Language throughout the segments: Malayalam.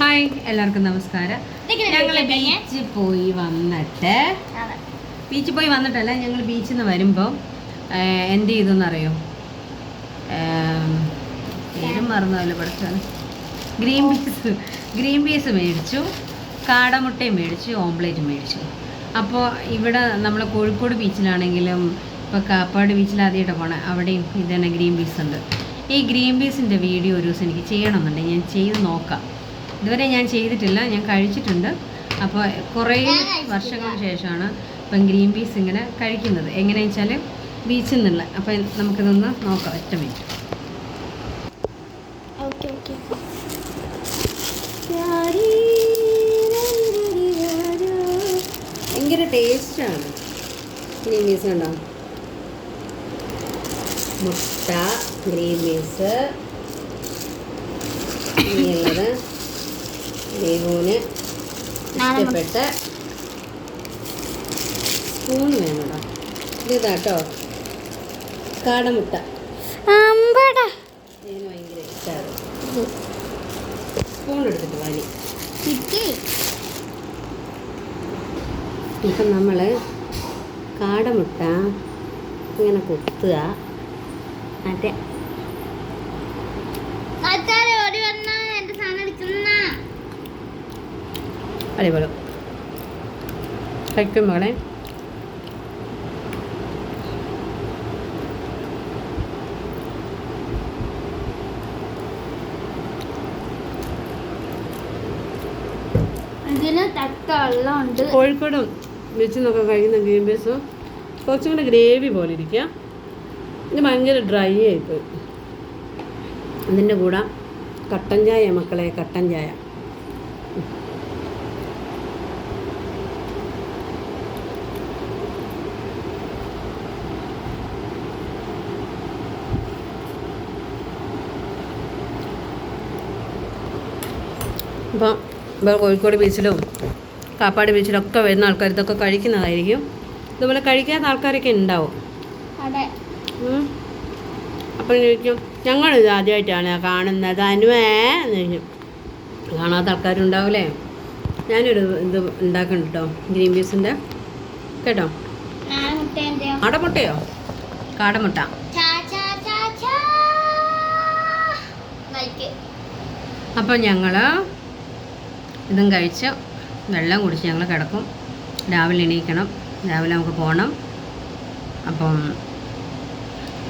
ഹായ് എല്ലാവർക്കും നമസ്കാരം. ഞങ്ങൾ ബീച്ചിൽ പോയി വന്നിട്ട്. ബീച്ചിൽ പോയി വന്നിട്ടല്ല ഞങ്ങൾ ബീച്ചിൽ നിന്ന് വരുമ്പോൾ എന്ത് ചെയ്തെന്നറിയോ? പേരും മറന്നല്ലോ പഠിച്ചാണ് ഗ്രീൻ പീസ് ഗ്രീൻ പീസ് മേടിച്ചു കാടമുട്ടയും മേടിച്ചു ഓംപ്ലേറ്റ് മേടിച്ചു. അപ്പോൾ ഇവിടെ നമ്മൾ കോഴിക്കോട് ബീച്ചിലാണെങ്കിലും ഇപ്പോൾ കാപ്പാട് ബീച്ചിൽ ആദ്യമായിട്ട് പോണേ. അവിടെയും ഇത് തന്നെ ഗ്രീൻ പീസ് ഉണ്ട്. ഈ ഗ്രീൻ പീസിന്റെ വീഡിയോ ഒരു ദിവസം എനിക്ക് ചെയ്യണമെന്നുണ്ടെങ്കിൽ ഞാൻ ചെയ്ത് നോക്കാം. ഇതുവരെ ഞാൻ ചെയ്തിട്ടില്ല ഞാൻ കഴിച്ചിട്ടുണ്ട്. അപ്പോൾ കുറേ വർഷങ്ങൾക്ക് ശേഷമാണ് ഇപ്പം ഗ്രീൻ പീസ് ഇങ്ങനെ കഴിക്കുന്നത്. എങ്ങനെയാണെന്ന് വെച്ചാൽ ബീച്ചിൽ നിന്നുള്ള. അപ്പോൾ നമുക്കിതൊന്ന് നോക്കാം. ഒറ്റ മിനിറ്റ്. ഭയങ്കര ടേസ്റ്റാണ്. ഗ്രീൻ പീസ് ഉണ്ടോ മുട്ട ഗ്രീൻ പീസ് ദേവൂന് ഇഷ്ടപ്പെട്ട സ്പൂൺ വേണോടാ. ഇതാട്ടോ. കാടമുട്ട. അമ്പടാ. ഇതിന് ഭയങ്കര ഇഷ്ടമാണ് സ്പൂൺ എടുത്തിട്ട് വാലി ഇപ്പം നമ്മൾ കാടമുട്ട ഇങ്ങനെ കൊത്തുക. മറ്റേ അടിപൊളി. കഴിക്കും മകളെ കോഴിക്കോടും വെച്ച് നോക്കാൻ കഴിയുന്ന ഗ്രീൻ പീസ് കുറച്ചും കൂടെ ഗ്രേവി പോലെ ഇരിക്കുക. ഇത് ഭയങ്കര ഡ്രൈ ആയിപ്പോയി അതിന്റെ കൂടെ കട്ടൻ ചായ മക്കളെ കട്ടൻ ചായ. അപ്പം ഇപ്പോൾ കോഴിക്കോട് ബീച്ചിലും കാപ്പാട് ബീച്ചിലും ഒക്കെ വരുന്ന ആൾക്കാർ ഇതൊക്കെ കഴിക്കുന്നതായിരിക്കും. ഇതുപോലെ കഴിക്കാത്ത ആൾക്കാരൊക്കെ ഉണ്ടാവും. അപ്പം ചോദിക്കും ഞങ്ങളിത് ആദ്യമായിട്ടാണ് കാണുന്നത്. അനുവേ എന്ന് ചോദിക്കും കാണാത്ത ആൾക്കാരുണ്ടാവില്ലേ ഞാനൊരു ഇത് ഉണ്ടാക്കുന്നുണ്ട് കേട്ടോ ഗ്രീൻ പീസിന്റെ. കേട്ടോ? അടമുട്ടയോ കാടമുട്ട. അപ്പം ഞങ്ങൾ ഇതും കഴിച്ച് വെള്ളം കുടിച്ച് ഞങ്ങൾ കിടക്കും. രാവിലെ എണീക്കണം. രാവിലെ നമുക്ക് പോകണം അപ്പം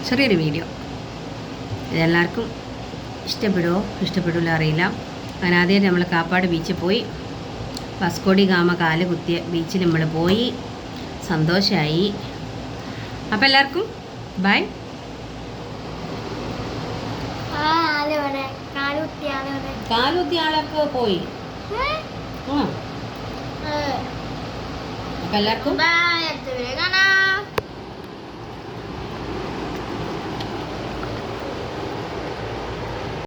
ചെറിയൊരു വീഡിയോ. ഇതെല്ലാവർക്കും ഇഷ്ടപ്പെടുമോ ഇഷ്ടപ്പെടില്ല അറിയില്ല. അങ്ങനെ ആദ്യം നമ്മൾ കാപ്പാട് ബീച്ചിൽ പോയി. വസ്കോടി ഗാമ കാൽ കുത്തിയ ബീച്ചിൽ നമ്മൾ പോയി. സന്തോഷമായി അപ്പം എല്ലാവർക്കും ബൈ. ആളൊക്കെ പോയി. അപ്പം എല്ലാവർക്കും